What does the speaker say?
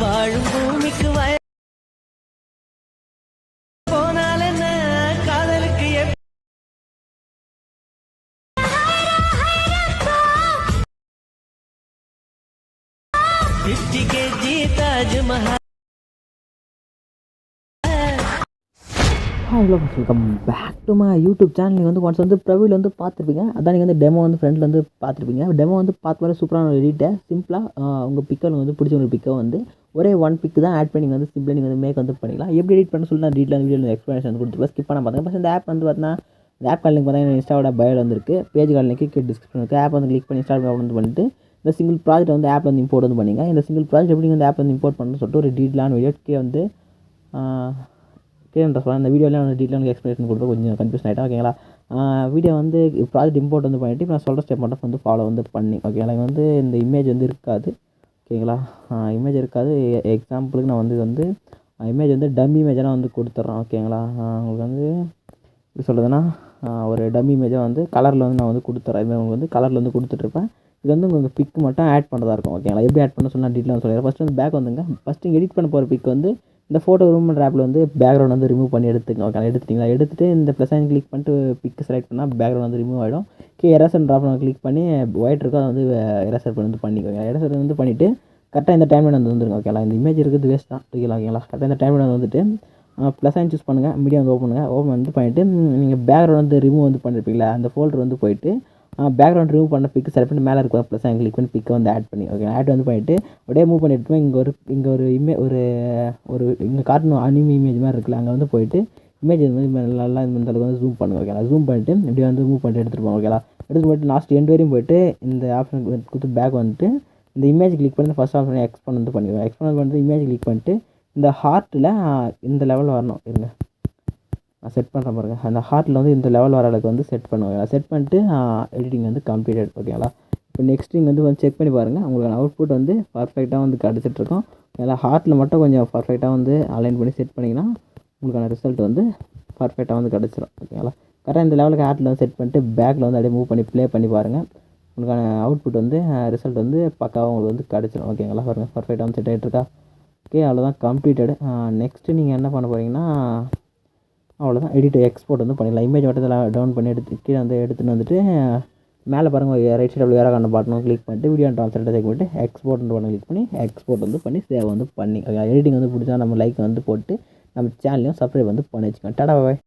வாழும் பூமிக்கு வய போனால் என்ன? காதலுக்கு G hello welcome back to my YouTube channel நீங்கள் வந்து ஒன்ஸ் வந்து ப்ரவியில் வந்து பார்த்துருப்பீங்க. அதான் நீங்கள் வந்து டெமோ வந்து ஃப்ரெண்டில் வந்து பார்த்துருப்பீங்க. டெமோ வந்து பார்த்து வர சூப்பரான ஒரு எடிட்டை சிம்பிளாக உங்கள் பிக்கை வந்து பிடிச்ச ஒரு பிக்கை வந்து ஒரே ஒன் பிக்கு தான் ஆட் பண்ணி வந்து சிம்பிளாக நீங்கள் வந்து மேக் வந்து பண்ணிக்கலாம். எப்படி எடிட் பண்ண சொல்லி நான் டீட்டெயில் வீடியோ எக்ஸ்பிளேஷன் வந்து கொடுத்துருப்பேன் ஸ்கிப் பண்ண பார்த்தேன் பஸ் இந்த ஆப் வந்து பார்த்தீங்கன்னா இந்த ஆப் கால் லிங்க் பார்த்தீங்கன்னா இன்ஸ்டாவோட பயோட வந்துருக்கு. பேஜ் கால் லிங்க் கீழே டிஸ்கிரிப்ஷன் இருக்குது ஆப் வந்து கிளிக் பண்ணி இன்ஸ்டால் வந்து பண்ணிட்டு இந்த சிங்கிள் ப்ராஜெக்ட் வந்து ஆப் வந்து இம்போர்ட் வந்து பண்ணிங்க. இந்த சிங்கிள் ப்ராஜெக்ட் எப்படி வந்து ஆப் வந்து இம்போர்ட் பண்ணணும்னு சொல்லிட்டு ஒரு டீட்டெயிலான வீடியோ கே வந்து கேம் சொல்கிறேன் இந்த வீடியோவில் வந்து டீட்டெயில் எக்ஸ்பிளேஷன் கொடுத்து கொஞ்சம் கன்ஃபியூஷன் ஆகிட்டா ஓகேங்களா வீடியோ வந்து ப்ராஜெக்ட் இம்போர்ட் வந்து பண்ணிட்டு இப்போ நான் சொல்கிற ஸ்டெப் மட்டும் வந்து ஃபாலோ வந்து பண்ணி ஓகேங்களா இங்க வந்து இந்த இமேஜ் வந்து இருக்காது. ஓகேங்களா இமேஜ் இருக்காது. எக்ஸாம்பிளுக்கு நான் வந்து இது வந்து இமேஜ் வந்து டம்மி இமேஜெல்லாம் வந்து கொடுத்துட்றேன். ஓகேங்களா உங்களுக்கு வந்து எப்படி சொல்கிறதுனா ஒரு டம்மி இமேஜாக வந்து கலரில் வந்து நான் வந்து கொடுத்துட்றேன். இதுமாதிரி உங்களுக்கு வந்து கலரில் வந்து கொடுத்துட்ருப்பேன். இது வந்து உங்களுக்கு பிக் மட்டும் ஆட் பண்ணுறதா இருக்கும். ஓகேங்களா எப்படி ஆட் பண்ண சொன்னால் டீட்டெயில் சொல்லிடுறேன். ஃபஸ்ட்டு வந்து பேக் வந்துங்க. ஃபஸ்ட்டு எடிட் பண்ண போகிற பிக் வந்து இந்த ஃபோட்டோ ரூம் பண்ணுற ஆப்பில் வந்து பேக்ரவுண்ட் வந்து ரிமூவ் பண்ணி எடுத்துங்க எடுத்துட்டிங்களா? எடுத்துகிட்டு இந்த ப்ளஸ் சைன் கிளிக் பண்ணிட்டு பிக் செலக்ட் பண்ணால் பேக்ரவுண்ட் வந்து ரிமூவ் ஆகிடும் கே எரசர் ட்ராப் கிளிக் பண்ணி ஒயிட் இருக்கோ அதை வந்து எரசர் பண்ணி வந்து பண்ணிக்கோங்க. எரசர் வந்து பண்ணிவிட்டு கரெக்டாக இந்த டைமில் வந்து வந்துருங்க ஓகேங்களா இந்த இமேஜ் இருக்கிறது வேஸ்ட் தான். ஓகேங்களா ஓகேங்களா கரெக்டாக இந்த டைமில் வந்துட்டு ப்ளஸ் சைன் சூஸ் பண்ணுங்கள் மீடியம் வந்து ஓப்பன் பண்ணுங்கள் ஓப்பன் வந்து பண்ணிவிட்டு நீங்கள் பேக்ரவுண்ட் வந்து ரிமூவ் வந்து பண்ணிருப்பீங்களா? அந்த ஃபோல்டர் வந்து போயிட்டு பேக்ரவுண்ட் ரிமூவ் பண்ண பிக்கு செலக்ட் பண்ணி மேலே இருக்க ப்ளஸ் எங்களுக்கு கிளிக் பண்ணி பிக்கை வந்து ஆட் பண்ணி ஓகே ஆட் வந்து பண்ணிவிட்டு அப்படியே மூவ் பண்ணி இங்கே ஒரு இங்கே ஒரு இமே ஒரு ஒரு இங்கே காட்டணும் அனிமி இமேஜ் மாதிரி இருக்குல்ல அங்கே வந்து போயிட்டு இமேஜ் இது மாதிரி நல்லா இந்த அளவுக்கு வந்து ஜூம் பண்ணுங்க ஓகேங்களா ஜூம் பண்ணிட்டு இப்படி வந்து மூவ் பண்ணிட்டு எடுத்துகிட்டு போவோம் எடுத்து போயிட்டு லாஸ்ட் எண்ட் வரையும் போயிட்டு இந்த ஆப்ஷன் கொடுத்து பேக் வந்துட்டு இந்த இமேஜ் கிளிக் பண்ணி ஃபஸ்ட் ஆப்ஷன் எக்ஸ்பண்ட் வந்து பண்ணிடுவோம். எக்ஸ்பண்ட் பண்ணிட்டு இமேஜ் கிளிக் பண்ணிட்டு இந்த ஹார்ட்டில் இந்த லெவலில் வரணும் இருங்க. நான் செட் பண்ணுறேன் பாருங்கள் அந்த ஹார்ட்டில் வந்து இந்த லெவல் வர அளவுக்கு வந்து செட் பண்ணுவேன் செட் பண்ணிட்டு எடிட்டிங் வந்து கம்ப்ளீட்டட் ஓகேங்களா இப்போ நெக்ஸ்ட் நீங்கள் வந்து வந்து செக் பண்ணி பாருங்கள் உங்களுக்கான அவுட்புட் வந்து பர்ஃபெக்டாக வந்து கிடச்சிட்ருக்கோம் ஏன்னா ஹார்ட்டில் மட்டும் கொஞ்சம் பர்ஃபெக்டாக வந்து அலைன் பண்ணி செட் பண்ணிங்கன்னா உங்களுக்கான ரிசல்ட் வந்து பர்ஃபெக்டாக வந்து கிடச்சிரும் ஓகேங்களா கரெக்டாக இந்த லெவலுக்கு ஹார்ட்டில் வந்து செட் பண்ணிட்டு பேக்கில் வந்து அப்படியே மூவ் பண்ணி ப்ளே பண்ணி பாருங்கள் உங்களுக்கான அவுட்புட் வந்து ரிசல்ட் வந்து பக்காவாக உங்களுக்கு வந்து கிடச்சிரும் ஓகேங்களா பாருங்கள் பர்ஃபெக்டாக வந்து செட் ஆகிட்ருக்கா ஓகே அவ்வளோதான் கம்ப்ளீட்டடு நெக்ஸ்ட்டு நீங்கள் என்ன பண்ண போகிறீங்கன்னா அவ்வளோதான் எடிட் எக்ஸ்போர்ட் வந்து பண்ணிடலாம் இமேஜ் மட்டும் டவுன் பண்ணி எடுத்து கீழே வந்து எடுத்துகிட்டு வந்துட்டு மேலே பாருங்கள் ரைட் சைடில் வேறு கண்ட பாட்டணும் கிளிக் பண்ணிட்டு வீடியோ ட்ரான்ஸ்லேட் செக் பண்ணிட்டு எக்ஸ்போர்ட் பண்ணி கிளிக் பண்ணி எக்ஸ்போர்ட் வந்து பண்ணி சேவ் வந்து பண்ணி எடிட்டிங் வந்து பிடிச்சா நம்ம லைக் வந்து போட்டு நம்ம சேனலையும் சப்ஸ்கிரைப் வந்து பண்ணி வச்சுக்கோங்க. டாடா பாய்